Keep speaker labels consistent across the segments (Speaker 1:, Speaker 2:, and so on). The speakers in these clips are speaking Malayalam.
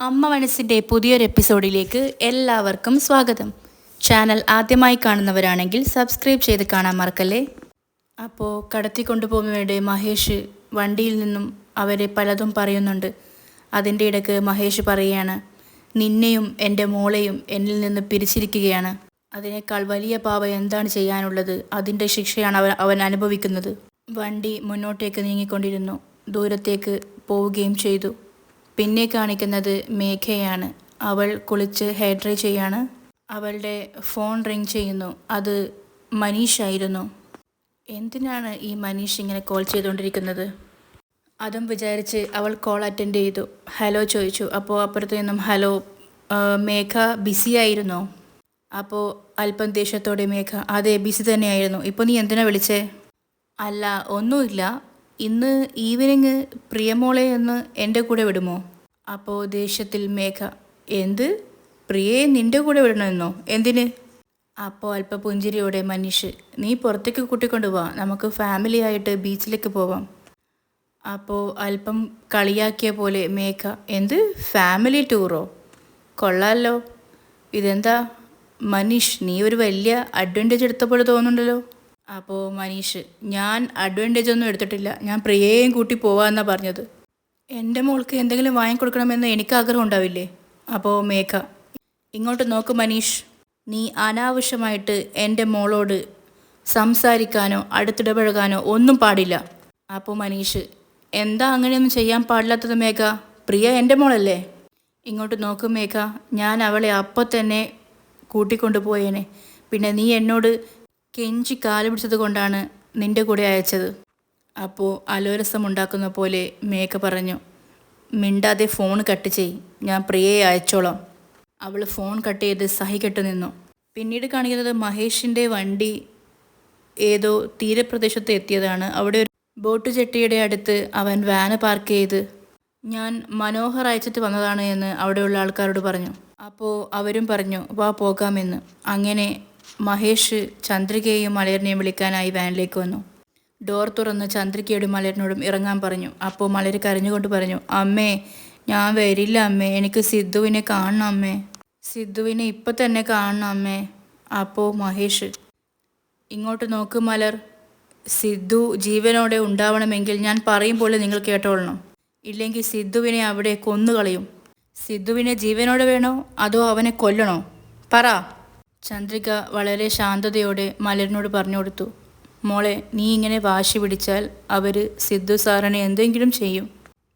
Speaker 1: അമ്മ മനസ്സിന്റെ പുതിയൊരു എപ്പിസോഡിലേക്ക് എല്ലാവർക്കും സ്വാഗതം. ചാനൽ ആദ്യമായി കാണുന്നവരാണെങ്കിൽ സബ്സ്ക്രൈബ് ചെയ്ത് കാണാൻ മറക്കല്ലേ? അപ്പോൾ കടത്തിക്കൊണ്ടുപോകുന്നതിനിടെ മഹേഷ് വണ്ടിയിൽ നിന്നും അവരെ പലതും പറയുന്നുണ്ട്. അതിന്റെ ഇടയ്ക്ക് മഹേഷ് പറയുകയാണ് നിന്നെയും എന്റെ മോളെയും എന്നിൽ നിന്ന് പിരിച്ചിരിക്കുകയാണ്. അതിനേക്കാൾ വലിയ പാവ എന്താണ് ചെയ്യാനുള്ളത്? അതിന്റെ ശിക്ഷയാണ് അവൻ അവൻ അനുഭവിക്കുന്നത്. വണ്ടി മുന്നോട്ടേക്ക് നീങ്ങിക്കൊണ്ടിരുന്നു. ദൂരത്തേക്ക് പോവുകയും ചെയ്തു. പിന്നെ കാണിക്കുന്നത് മേഘയാണ്. അവൾ കുളിച്ച് ഹെയർ ഡ്രൈ ചെയ്യാണ്. അവളുടെ ഫോൺ റിങ് ചെയ്യുന്നു. അത് മനീഷ് ആയിരുന്നു എന്തിനാണ് ഈ മനീഷ് ഇങ്ങനെ കോൾ ചെയ്തുകൊണ്ടിരിക്കുന്നത്? അതും വിചാരിച്ച് അവൾ കോൾ അറ്റൻഡ് ചെയ്തു. ഹലോ ചോദിച്ചു. അപ്പോൾ അപ്പുറത്ത് നിന്നും ഹലോ മേഘ ബിസി ആയിരുന്നോ? അപ്പോൾ അല്പം ദേഷ്യത്തോടെ മേഘ അതെ ബിസി തന്നെയായിരുന്നു. ഇപ്പോൾ നീ എന്തിനാ വിളിച്ചേ? അല്ല ഒന്നുമില്ല. ഇന്ന് ഈവനിങ് പ്രിയമോളെ ഒന്ന് എന്റെ കൂടെ വിടുമോ? അപ്പോൾ ദേഷ്യത്തിൽ മേഘ എന്ത്? പ്രിയയെ നിന്റെ കൂടെ വിടണമെന്നോ? എന്തിന്? അപ്പോൾ അല്പ പുഞ്ചിരിയോടെ മനീഷ് നീ പുറത്തേക്ക് കൂട്ടിക്കൊണ്ടു പോവാ നമുക്ക് ഫാമിലി ആയിട്ട് ബീച്ചിലേക്ക് പോവാം. അപ്പോൾ അല്പം കളിയാക്കിയ പോലെ മേഘ എന്ത്? ഫാമിലി ടൂറോ കൊള്ളാമല്ലോ ഇതെന്താ? മനീഷ് നീ ഒരു വലിയ അഡ്വാന്റേജ് എടുത്ത പോലെ തോന്നുന്നുണ്ടല്ലോ. അപ്പോൾ മനീഷ് ഞാൻ അഡ്വാന്റേജ് ഒന്നും എടുത്തിട്ടില്ല. ഞാൻ പ്രിയേയും കൂട്ടി പോവാന്നാ പറഞ്ഞത്. എന്റെ മോൾക്ക് എന്തെങ്കിലും വാങ്ങിക്കൊടുക്കണമെന്ന് എനിക്ക് ആഗ്രഹം ഉണ്ടാവില്ലേ? അപ്പോൾ മേഘ ഇങ്ങോട്ട് നോക്ക് മനീഷ്. നീ അനാവശ്യമായിട്ട് എന്റെ മോളോട് സംസാരിക്കാനോ അടുത്തിടപഴകാനോ ഒന്നും പാടില്ല. അപ്പോൾ മനീഷ് എന്താ അങ്ങനെയൊന്നും ചെയ്യാൻ പാടില്ലാത്തത് മേഘ? പ്രിയ എന്റെ മോളല്ലേ? ഇങ്ങോട്ട് നോക്ക് മേഘ ഞാൻ അവളെ അപ്പോൾ തന്നെ കൂട്ടിക്കൊണ്ടുപോയേനെ പിന്നെ നീ എന്നോട് കെഞ്ചി കാൽ പിടിച്ചത് കൊണ്ടാണ് നിന്റെ കൂടെ അയച്ചത്. അപ്പോൾ അലോരസം ഉണ്ടാക്കുന്ന പോലെ മേഘ പറഞ്ഞു മിണ്ടാതെ ഫോൺ കട്ട് ചെയ് ഞാൻ പ്രിയയെ അയച്ചോളാം. അവൾ ഫോൺ കട്ട് ചെയ്ത് സഹികെട്ട് നിന്നു. പിന്നീട് കാണിക്കുന്നത് മഹേഷിന്റെ വണ്ടി ഏതോ തീരപ്രദേശത്ത് എത്തിയതാണ്. അവിടെ ഒരു ബോട്ട് ചെട്ടിയുടെ അടുത്ത് അവൻ വാന് പാർക്ക് ചെയ്ത് ഞാൻ മനോഹർ അയച്ചിട്ട് വന്നതാണ് എന്ന് അവിടെയുള്ള ആൾക്കാരോട് പറഞ്ഞു. അപ്പോൾ അവരും പറഞ്ഞു വാ പോകാമെന്ന് അങ്ങനെ മഹേഷ് ചന്ദ്രികയെയും മലയറിനെയും വിളിക്കാനായി വാനിലേക്ക് വന്നു. ഡോർ തുറന്ന് ചന്ദ്രികയോടും മലരനോടും ഇറങ്ങാൻ പറഞ്ഞു. അപ്പോൾ മലര് കരഞ്ഞുകൊണ്ട് പറഞ്ഞു അമ്മേ ഞാൻ വരില്ല അമ്മേ. എനിക്ക് സിദ്ധുവിനെ കാണണം അമ്മേ. സിദ്ധുവിനെ ഇപ്പം തന്നെ കാണണം അമ്മേ. അപ്പോൾ മഹേഷ് ഇങ്ങോട്ട് നോക്ക് മലർ. സിദ്ധു ജീവനോടെ ഉണ്ടാവണമെങ്കിൽ ഞാൻ പറയും പോലെ നിങ്ങൾ കേട്ടോളണം. ഇല്ലെങ്കിൽ സിദ്ധുവിനെ അവിടെ കൊന്നുകളയും. സിദ്ധുവിനെ ജീവനോടെ വേണോ? അതോ അവനെ കൊല്ലണോ? പറ. ചന്ദ്രിക വളരെ ശാന്തതയോടെ മലരിനോട് പറഞ്ഞു കൊടുത്തു. മോളെ നീ ഇങ്ങനെ വാശി പിടിച്ചാൽ അവർ സിദ്ധു സാറിനെ എന്തെങ്കിലും ചെയ്യും.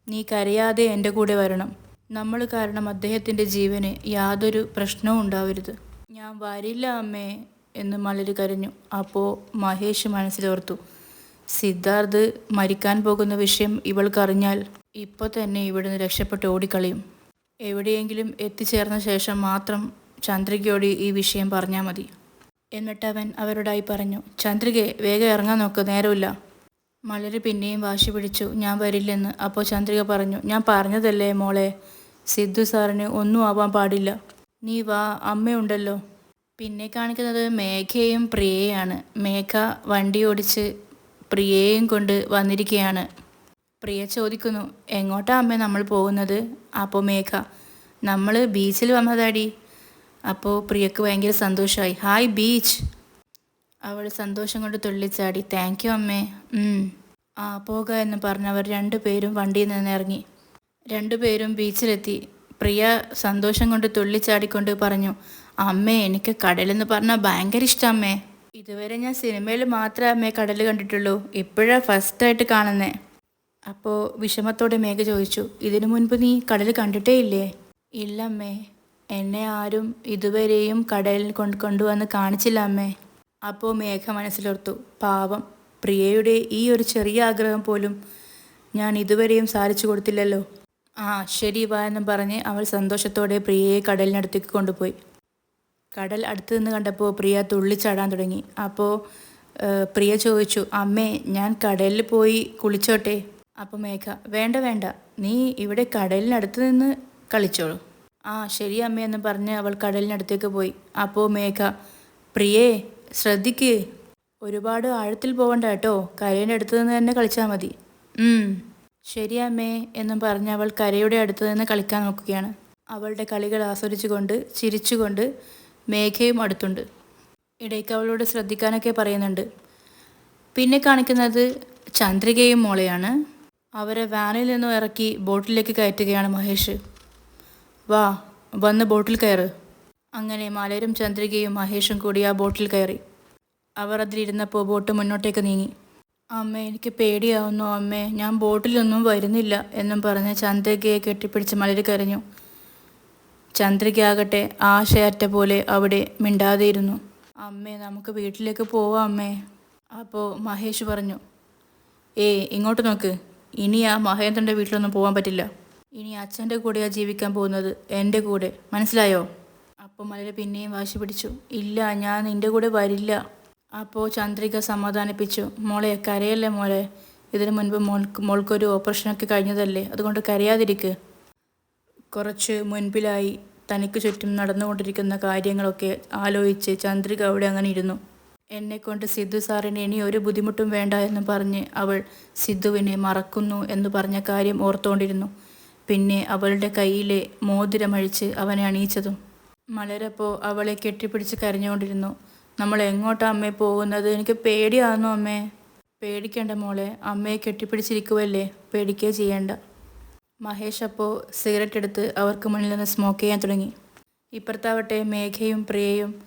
Speaker 1: നീ കരയാതെ എന്റെ കൂടെ വരണം. നമ്മൾ കാരണം അദ്ദേഹത്തിന്റെ ജീവന് യാതൊരു പ്രശ്നവും ഉണ്ടാവരുത്. ഞാൻ വരില്ല അമ്മേ എന്ന് മലര് കരഞ്ഞു. അപ്പോൾ മഹേഷ് മനസ്സിലോർത്തു. സിദ്ധാർത്ഥ് മരിക്കാൻ പോകുന്ന വിഷയം ഇവൾക്കറിഞ്ഞാൽ ഇപ്പോൾ തന്നെ ഇവിടുന്ന് രക്ഷപ്പെട്ട് ഓടിക്കളയും. എവിടെയെങ്കിലും എത്തിച്ചേർന്ന ശേഷം മാത്രം ചന്ദ്രികയോട് ഈ വിഷയം പറഞ്ഞാൽ മതി. എന്നിട്ട് അവൻ അവരോടായി പറഞ്ഞു ചന്ദ്രികെ വേഗം ഇറങ്ങാൻ നോക്ക് നേരമില്ല മലര് പിന്നെയും വാശി പിടിച്ചു ഞാൻ വരില്ലെന്ന്. അപ്പോൾ ചന്ദ്രിക പറഞ്ഞു ഞാൻ പറഞ്ഞതല്ലേ മോളെ സിദ്ധു സാറിന് ഒന്നും ആവാൻ പാടില്ല. നീ വാ അമ്മയുണ്ടല്ലോ പിന്നെ കാണിക്കുന്നത് മേഘയും പ്രിയയാണ്. മേഘ വണ്ടി ഓടിച്ച് പ്രിയയും കൊണ്ട് വന്നിരിക്കുകയാണ് പ്രിയ ചോദിക്കുന്നു എങ്ങോട്ടാ അമ്മ നമ്മൾ പോകുന്നത് അപ്പോൾ മേഘ നമ്മൾ ബീച്ചിൽ വന്നതാടി. അപ്പോൾ പ്രിയക്ക് ഭയങ്കര സന്തോഷമായി ഹായ് ബീച്ച് അവൾ സന്തോഷം കൊണ്ട് തുള്ളിച്ചാടി. താങ്ക് യു അമ്മേ. ആ പോക എന്ന് പറഞ്ഞവർ രണ്ടുപേരും വണ്ടിയിൽ നിന്ന് ഇറങ്ങി. രണ്ടുപേരും ബീച്ചിലെത്തി. പ്രിയ സന്തോഷം കൊണ്ട് തുള്ളിച്ചാടിക്കൊണ്ട് പറഞ്ഞു അമ്മേ എനിക്ക് കടലെന്ന് പറഞ്ഞാൽ ഭയങ്കര ഇഷ്ടം അമ്മേ. ഇതുവരെ ഞാൻ സിനിമയിൽ മാത്രമേ അമ്മേ കടൽ കണ്ടിട്ടുള്ളൂ. ഇപ്പോഴാണ് ഫസ്റ്റായിട്ട് കാണുന്നേ. അപ്പോൾ വിഷമത്തോടെ മേഘ ചോദിച്ചു ഇതിനു മുൻപ് നീ കടൽ കണ്ടിട്ടേ ഇല്ലേ? ഇല്ല അമ്മേ. എന്നെ ആരും ഇതുവരെയും കടലിൽ കൊണ്ട് കൊണ്ടുവന്ന് കാണിച്ചില്ല അമ്മേ. അപ്പോൾ മേഘ മനസ്സിലോർത്തു പാവം പ്രിയയുടെ ഈ ഒരു ചെറിയ ആഗ്രഹം പോലും ഞാൻ ഇതുവരെയും സാധിച്ചു കൊടുത്തില്ലല്ലോ. ആ ശരി വാ എന്നും പറഞ്ഞ് അവൾ സന്തോഷത്തോടെ പ്രിയയെ കടലിനടുത്തേക്ക് കൊണ്ടുപോയി. കടൽ അടുത്ത് നിന്ന് കണ്ടപ്പോൾ പ്രിയ തുള്ളിച്ചാടാൻ തുടങ്ങി. അപ്പോൾ പ്രിയ ചോദിച്ചു അമ്മേ ഞാൻ കടലിൽ പോയി കുളിച്ചോട്ടെ? അപ്പോൾ മേഘ വേണ്ട വേണ്ട. നീ ഇവിടെ കടലിനടുത്ത് നിന്ന് കളിച്ചോളൂ. ആ ശരി അമ്മയെന്ന് പറഞ്ഞ് അവൾ കടലിനടുത്തേക്ക് പോയി. അപ്പോൾ മേഘ പ്രിയേ ശ്രദ്ധിക്ക്. ഒരുപാട് ആഴത്തിൽ പോകണ്ട കേട്ടോ. കരയുടെ അടുത്ത് നിന്ന് തന്നെ കളിച്ചാൽ മതി. ശരി അമ്മേ എന്നും പറഞ്ഞ് അവൾ കരയുടെ അടുത്ത് നിന്ന് കളിക്കാൻ നോക്കുകയാണ്. അവളുടെ കളികൾ ആസ്വദിച്ചുകൊണ്ട് ചിരിച്ചുകൊണ്ട് മേഘയും അടുത്തുണ്ട്. ഇടയ്ക്ക് അവളോട് ശ്രദ്ധിക്കാനൊക്കെ പറയുന്നുണ്ട്. പിന്നെ കാണിക്കുന്നത് ചന്ദ്രികയും മോളെയാണ്. അവരെ വാനിൽ നിന്നും ഇറക്കി ബോട്ടിലേക്ക് കയറ്റുകയാണ് മഹേഷ്. വാ വന്ന് ബോട്ടിൽ കയറ്. അങ്ങനെ മലരും ചന്ദ്രികയും മഹേഷും കൂടി ആ ബോട്ടിൽ കയറി. അവർ അതിലിരുന്നപ്പോൾ ബോട്ട് മുന്നോട്ടേക്ക് നീങ്ങി. അമ്മ എനിക്ക് പേടിയാവുന്നു അമ്മേ. ഞാൻ ബോട്ടിലൊന്നും വരുന്നില്ല എന്നും പറഞ്ഞ് ചന്ദ്രികയെ കെട്ടിപ്പിടിച്ച് മലര് കരഞ്ഞു. ചന്ദ്രികയാകട്ടെ ആശയറ്റ പോലെ അവിടെ മിണ്ടാതെയിരുന്നു. അമ്മേ നമുക്ക് വീട്ടിലേക്ക് പോവാം അമ്മേ. അപ്പോൾ മഹേഷ് പറഞ്ഞു ഏയ് ഇങ്ങോട്ട് നോക്ക്. ഇനി ആ മഹേന്ദ്രന്റെ വീട്ടിലൊന്നും പോകാൻ പറ്റില്ല. ഇനി അച്ഛന്റെ കൂടെയാ ജീവിക്കാൻ പോകുന്നത്. എന്റെ കൂടെ. മനസ്സിലായോ? അപ്പം മലര് പിന്നെയും വാശി പിടിച്ചു. ഇല്ല ഞാൻ നിന്റെ കൂടെ വരില്ല. അപ്പോൾ ചന്ദ്രിക സമാധാനിപ്പിച്ചു. മോളെ കരയല്ലേ മോളെ? ഇതിനു മുൻപ് മോൾക്ക് മോൾക്കൊരു ഓപ്പറേഷനൊക്കെ കഴിഞ്ഞതല്ലേ? അതുകൊണ്ട് കരയാതിരിക്ക്. കുറച്ച് മുൻപിലായി തനിക്ക് ചുറ്റും നടന്നുകൊണ്ടിരിക്കുന്ന കാര്യങ്ങളൊക്കെ ആലോചിച്ച് ചന്ദ്രിക അവിടെ അങ്ങനെ ഇരുന്നു. എന്നെക്കൊണ്ട് സിദ്ധു സാറിന് ഇനി ഒരു ബുദ്ധിമുട്ടും വേണ്ട എന്ന് പറഞ്ഞ് അവൾ സിദ്ധുവിനെ മറക്കുന്നു എന്ന് പറഞ്ഞ കാര്യം ഓർത്തുകൊണ്ടിരുന്നു പിന്നെ അവളുടെ കയ്യിലെ മോതിരമഴിച്ച് അവനെ അണിയിച്ചതും. മലരപ്പോൾ അവളെ കെട്ടിപ്പിടിച്ച് കരഞ്ഞുകൊണ്ടിരുന്നു. നമ്മൾ എങ്ങോട്ടാ അമ്മേ പോകുന്നത്? എനിക്ക് പേടിയാണോ അമ്മേ. പേടിക്കേണ്ട മോളെ അമ്മയെ കെട്ടിപ്പിടിച്ചിരിക്കുവല്ലേ? പേടിക്കേ ചെയ്യേണ്ട. മഹേഷ് അപ്പോൾ സിഗരറ്റ് എടുത്ത് അവർക്ക് മുന്നിൽ നിന്ന് സ്മോക്ക് ചെയ്യാൻ തുടങ്ങി. ഇപ്പുറത്താവട്ടെ മേഘയും പ്രിയയും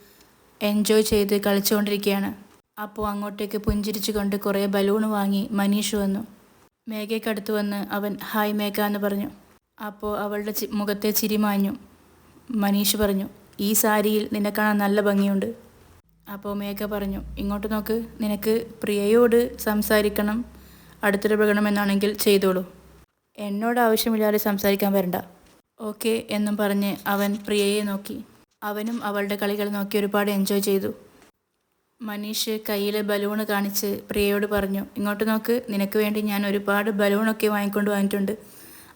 Speaker 1: എൻജോയ് ചെയ്ത് കളിച്ചുകൊണ്ടിരിക്കുകയാണ്. അപ്പോൾ അങ്ങോട്ടേക്ക് പുഞ്ചിരിച്ചുകൊണ്ട് കുറേ ബലൂൺ വാങ്ങി മനീഷ് വന്നു. മേഘയ്ക്കടുത്ത് വന്ന് അവൻ ഹായ് മേഘ എന്ന് പറഞ്ഞു. അപ്പോൾ അവളുടെ മുഖത്തെ ചിരി മാഞ്ഞു. മനീഷ് പറഞ്ഞു ഈ സാരിയിൽ നിന്നെ കാണാൻ നല്ല ഭംഗിയുണ്ട്. അപ്പോൾ മേഘ പറഞ്ഞു ഇങ്ങോട്ട് നോക്ക് നിനക്ക് പ്രിയയോട് സംസാരിക്കണം അടുത്തിടപെടണമെന്നാണെങ്കിൽ ചെയ്തോളൂ. എന്നോട് ആവശ്യമില്ലാതെ സംസാരിക്കാൻ വരണ്ട. ഓക്കെ എന്നും പറഞ്ഞ് അവൻ പ്രിയയെ നോക്കി. അവനും അവളുടെ കളികൾ നോക്കി ഒരുപാട് എൻജോയ് ചെയ്തു. മനീഷ് കയ്യിലെ ബലൂൺ കാണിച്ച് പ്രിയയോട് പറഞ്ഞു ഇങ്ങോട്ട് നോക്ക് നിനക്ക് വേണ്ടി ഞാൻ ഒരുപാട് ബലൂണൊക്കെ വാങ്ങിക്കൊണ്ട് വന്നിട്ടുണ്ട്.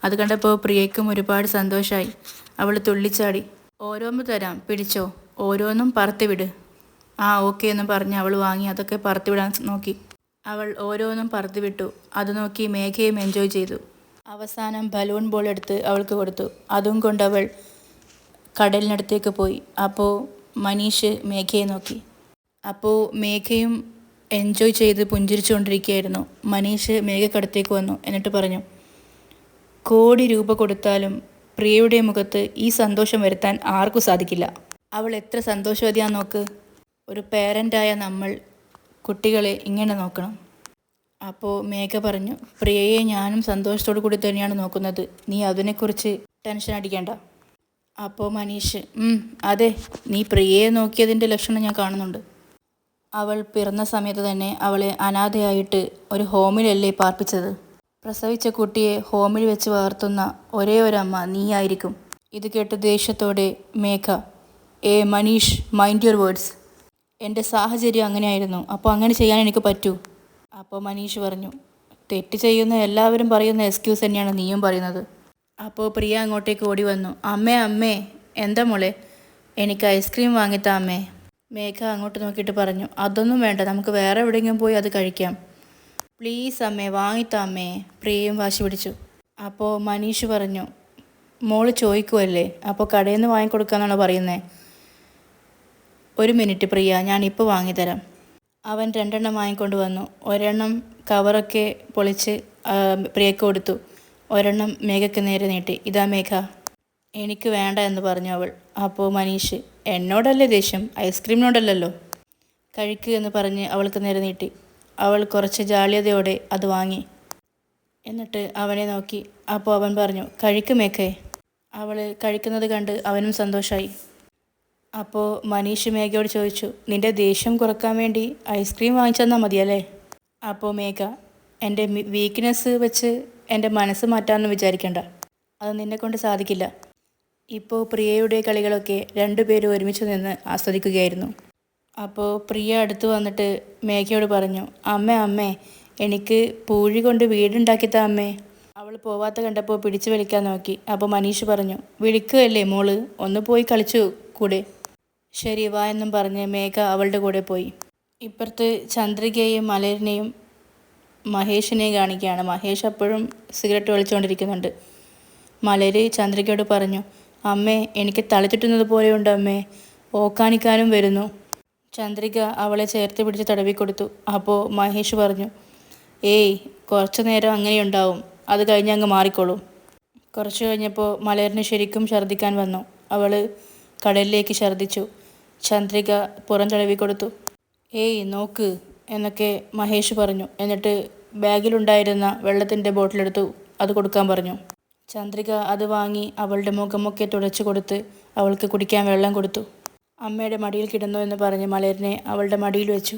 Speaker 1: അത് കണ്ടപ്പോൾ പ്രിയയ്ക്കും ഒരുപാട് സന്തോഷമായി അവൾ തുള്ളിച്ചാടി ഓരോന്ന് തരാം പിടിച്ചോ. ഓരോന്നും പറത്തി വിട്. ആ ഓക്കെ എന്ന് പറഞ്ഞ് അവൾ വാങ്ങി അതൊക്കെ പറത്തി വിടാൻ നോക്കി. അവൾ ഓരോന്നും പറത്തി വിട്ടു. അത് നോക്കി മേഘയും എൻജോയ് ചെയ്തു. അവസാനം ബലൂൺ ബോൾ എടുത്ത് അവൾക്ക് കൊടുത്തു. അതും കൊണ്ട് അവൾ കടലിനടുത്തേക്ക് പോയി. അപ്പോൾ മനീഷ് മേഘയെ നോക്കി. അപ്പോൾ മേഘയും എൻജോയ് ചെയ്ത് പുഞ്ചിരിച്ചുകൊണ്ടിരിക്കുകയായിരുന്നു. മനീഷ് മേഘക്കടുത്തേക്ക് വന്നു. എന്നിട്ട് പറഞ്ഞു കോടി രൂപ കൊടുത്താലും പ്രിയയുടെ മുഖത്ത് ഈ സന്തോഷം വരുത്താൻ ആർക്കും സാധിക്കില്ല. അവൾ എത്ര സന്തോഷവതിയാന്ന് നോക്ക്. ഒരു പേരന്റായ നമ്മൾ കുട്ടികളെ ഇങ്ങനെ നോക്കണം. അപ്പോൾ മേഘ പറഞ്ഞു പ്രിയയെ ഞാനും സന്തോഷത്തോടു കൂടി തന്നെയാണ് നോക്കുന്നത്. നീ അതിനെക്കുറിച്ച് ടെൻഷൻ അടിക്കേണ്ട. അപ്പോൾ മനീഷ് അതെ നീ പ്രിയയെ നോക്കിയതിന്റെ ലക്ഷണം ഞാൻ കാണുന്നുണ്ട്. അവൾ പിറന്ന സമയത്ത് തന്നെ അവളെ അനാഥയായിട്ട് ഒരു ഹോമിലല്ലേ പാർപ്പിച്ചത്. പ്രസവിച്ച കുട്ടിയെ ഹോമിൽ വെച്ച് വളർത്തുന്ന ഒരേ ഒരമ്മ നീയായിരിക്കും. ഇത് കേട്ട് ദേഷ്യത്തോടെ മേഘ ഏ മനീഷ് മൈൻഡ് യുവർ വേർഡ്സ് എന്റെ സാഹചര്യം അങ്ങനെയായിരുന്നു. അപ്പോൾ അങ്ങനെ ചെയ്യാൻ എനിക്ക് പറ്റൂ? അപ്പോൾ മനീഷ് പറഞ്ഞു തെറ്റ് ചെയ്യുന്ന എല്ലാവരും പറയുന്ന എക്സ്ക്യൂസ് തന്നെയാണ് നീയും പറയുന്നത്. അപ്പോൾ പ്രിയ അങ്ങോട്ടേക്ക് ഓടി വന്നു അമ്മേ അമ്മേ എന്താ മോളെ? എനിക്ക് ഐസ്ക്രീം വാങ്ങിത്താ അമ്മേ. മേഘ അങ്ങോട്ട് നോക്കിയിട്ട് പറഞ്ഞു അതൊന്നും വേണ്ട നമുക്ക് വേറെ എവിടെയെങ്കിലും പോയി അത് കഴിക്കാം. പ്ലീസ് അമ്മേ വാങ്ങിത്താമ്മേ പ്രിയയും വാശി പിടിച്ചു. അപ്പോൾ മനീഷ് പറഞ്ഞു മോൾ ചോദിക്കുമല്ലേ അപ്പോൾ കടയിൽ നിന്ന് വാങ്ങിക്കൊടുക്കാന്നാണോ പറയുന്നത് ഒരു മിനിറ്റ് പ്രിയ ഞാൻ ഇപ്പോൾ വാങ്ങിത്തരാം. അവൻ രണ്ടെണ്ണം വാങ്ങിക്കൊണ്ട് വന്നു. ഒരെണ്ണം കവറൊക്കെ പൊളിച്ച് പ്രിയക്ക് കൊടുത്തു. ഒരെണ്ണം മേഘയ്ക്ക് നേരെ നീട്ടി. ഇതാ മേഘ എനിക്ക് വേണ്ട എന്ന് പറഞ്ഞു അവൾ. അപ്പോൾ മനീഷ് എന്നോടല്ലേ ദേഷ്യം? ഐസ്ക്രീമിനോടല്ലല്ലോ? കഴിക്കുക എന്ന് പറഞ്ഞ് അവൾക്ക് നേരെ നീട്ടി. അവൾ കുറച്ച് ജാള്യതയോടെ അത് വാങ്ങി. എന്നിട്ട് അവനെ നോക്കി. അപ്പോൾ അവൻ പറഞ്ഞു കഴിക്കുമേക്കേ അവൾ കഴിക്കുന്നത് കണ്ട് അവനും സന്തോഷമായി അപ്പോൾ മനീഷ് മേഘയോട് ചോദിച്ചു നിന്റെ ദേഷ്യം കുറയ്ക്കാൻ വേണ്ടി ഐസ്ക്രീം വാങ്ങിച്ചു തന്നാൽ മതിയല്ലേ? അപ്പോൾ മേഘ എന്റെ വീക്ക്നെസ് വെച്ച് എന്റെ മനസ്സ് മാറ്റാമെന്ന് വിചാരിക്കണ്ട. അത് നിന്നെ കൊണ്ട് സാധിക്കില്ല. ഇപ്പോൾ പ്രിയയുടെ കളികളൊക്കെ രണ്ടുപേരും ഒരുമിച്ച് നിന്ന് ആസ്വദിക്കുകയായിരുന്നു. അപ്പോൾ പ്രിയ അടുത്ത് വന്നിട്ട് മേഘയോട് പറഞ്ഞു അമ്മേ അമ്മേ എനിക്ക് പൂഴി കൊണ്ട് വീടുണ്ടാക്കിത്ത അമ്മേ. അവൾ പോവാത്ത കണ്ടപ്പോൾ പിടിച്ചു വിളിക്കാൻ നോക്കി. അപ്പോൾ മനീഷ് പറഞ്ഞു വിളിക്കുകയല്ലേ മോൾ ഒന്ന് പോയി കളിച്ചു കൂടെ. ശരി വാ എന്നും പറഞ്ഞ് മേഘ അവളുടെ കൂടെ പോയി. ഇപ്പുറത്ത് ചന്ദ്രികയെയും മലരിനെയും മഹേഷിനെയും കാണിക്കുകയാണ്. മഹേഷ് അപ്പോഴും സിഗരറ്റ് വലിച്ചുകൊണ്ടിരിക്കുന്നുണ്ട് മലര് ചന്ദ്രികയോട് പറഞ്ഞു അമ്മേ എനിക്ക് തളിച്ചിട്ടുന്നത് പോലെയുണ്ട് അമ്മേ. ഓക്കാനിക്കാനും വരുന്നു. ചന്ദ്രിക അവളെ ചേർത്ത് പിടിച്ച് തടവിക്കൊടുത്തു അപ്പോൾ മഹേഷ് പറഞ്ഞു ഏയ് കുറച്ചു നേരം അങ്ങനെയുണ്ടാവും. അത് കഴിഞ്ഞ് അങ്ങ് മാറിക്കോളും. കുറച്ച് കഴിഞ്ഞപ്പോൾ മലയറിന് ശരിക്കും ഛർദ്ദിക്കാൻ വന്നു. അവൾ കടലിലേക്ക് ഛർദ്ദിച്ചു. ചന്ദ്രിക പുറം തടവിക്കൊടുത്തു ഏയ് നോക്ക് എന്നൊക്കെ മഹേഷ് പറഞ്ഞു. എന്നിട്ട് ബാഗിലുണ്ടായിരുന്ന വെള്ളത്തിന്റെ ബോട്ടിലെടുത്തു. അത് കൊടുക്കാൻ പറഞ്ഞു. ചന്ദ്രിക അത് വാങ്ങി അവളുടെ മുഖമൊക്കെ തുടച്ചു കൊടുത്ത് അവൾക്ക് കുടിക്കാൻ വെള്ളം കൊടുത്തു. അമ്മയുടെ മടിയിൽ കിടന്നു എന്ന് പറഞ്ഞ് മലരിനെ അവളുടെ മടിയിൽ വെച്ചു.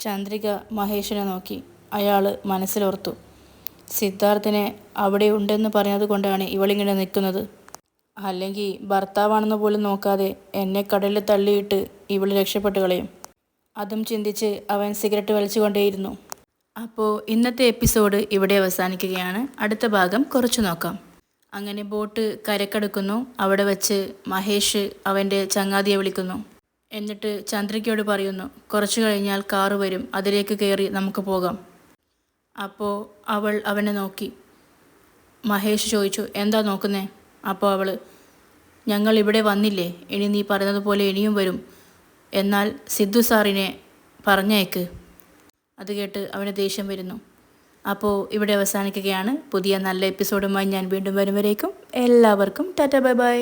Speaker 1: ചന്ദ്രിക മഹേഷിനെ നോക്കി. അയാൾ മനസ്സിലോർത്തു. സിദ്ധാർത്ഥിനെ അവിടെ ഉണ്ടെന്ന് പറഞ്ഞത് കൊണ്ടാണ് ഇവളിങ്ങനെ നിൽക്കുന്നത്. അല്ലെങ്കിൽ ഭർത്താവാണെന്ന് പോലും നോക്കാതെ എന്നെ കടലിൽ തള്ളിയിട്ട് ഇവൾ രക്ഷപ്പെട്ട് കളയും. അതും ചിന്തിച്ച് അവൻ സിഗരറ്റ് വലിച്ചുകൊണ്ടേയിരുന്നു. അപ്പോൾ ഇന്നത്തെ എപ്പിസോഡ് ഇവിടെ അവസാനിക്കുകയാണ്. അടുത്ത ഭാഗം കുറച്ച് നോക്കാം. അങ്ങനെ ബോട്ട് കരക്കടുക്കുന്നു. അവിടെ വച്ച് മഹേഷ് അവന്റെ ചങ്ങാതിയെ വിളിക്കുന്നു. എന്നിട്ട് ചന്ദ്രികയോട് പറയുന്നു കുറച്ചു കഴിഞ്ഞാൽ കാറ് വരും. അതിലേക്ക് കയറി നമുക്ക് പോകാം. അപ്പോൾ അവൾ അവനെ നോക്കി. മഹേഷ് ചോദിച്ചു എന്താ നോക്കുന്നേ? അപ്പോൾ അവൾ ഞങ്ങൾ ഇവിടെ വന്നില്ലേ? ഇനി നീ പറഞ്ഞതുപോലെ ഇനിയും വരും. എന്നാൽ സിദ്ധു സാറിനെ പറഞ്ഞേക്ക്. അത് കേട്ട് അവന് ദേഷ്യം വരുന്നു. അപ്പോൾ ഇവിടെ അവസാനിക്കുകയാണ്. പുതിയ നല്ല എപ്പിസോഡുമായി ഞാൻ വീണ്ടും വരുമ്പോഴേക്കും എല്ലാവർക്കും ടാറ്റ ബൈ ബൈ.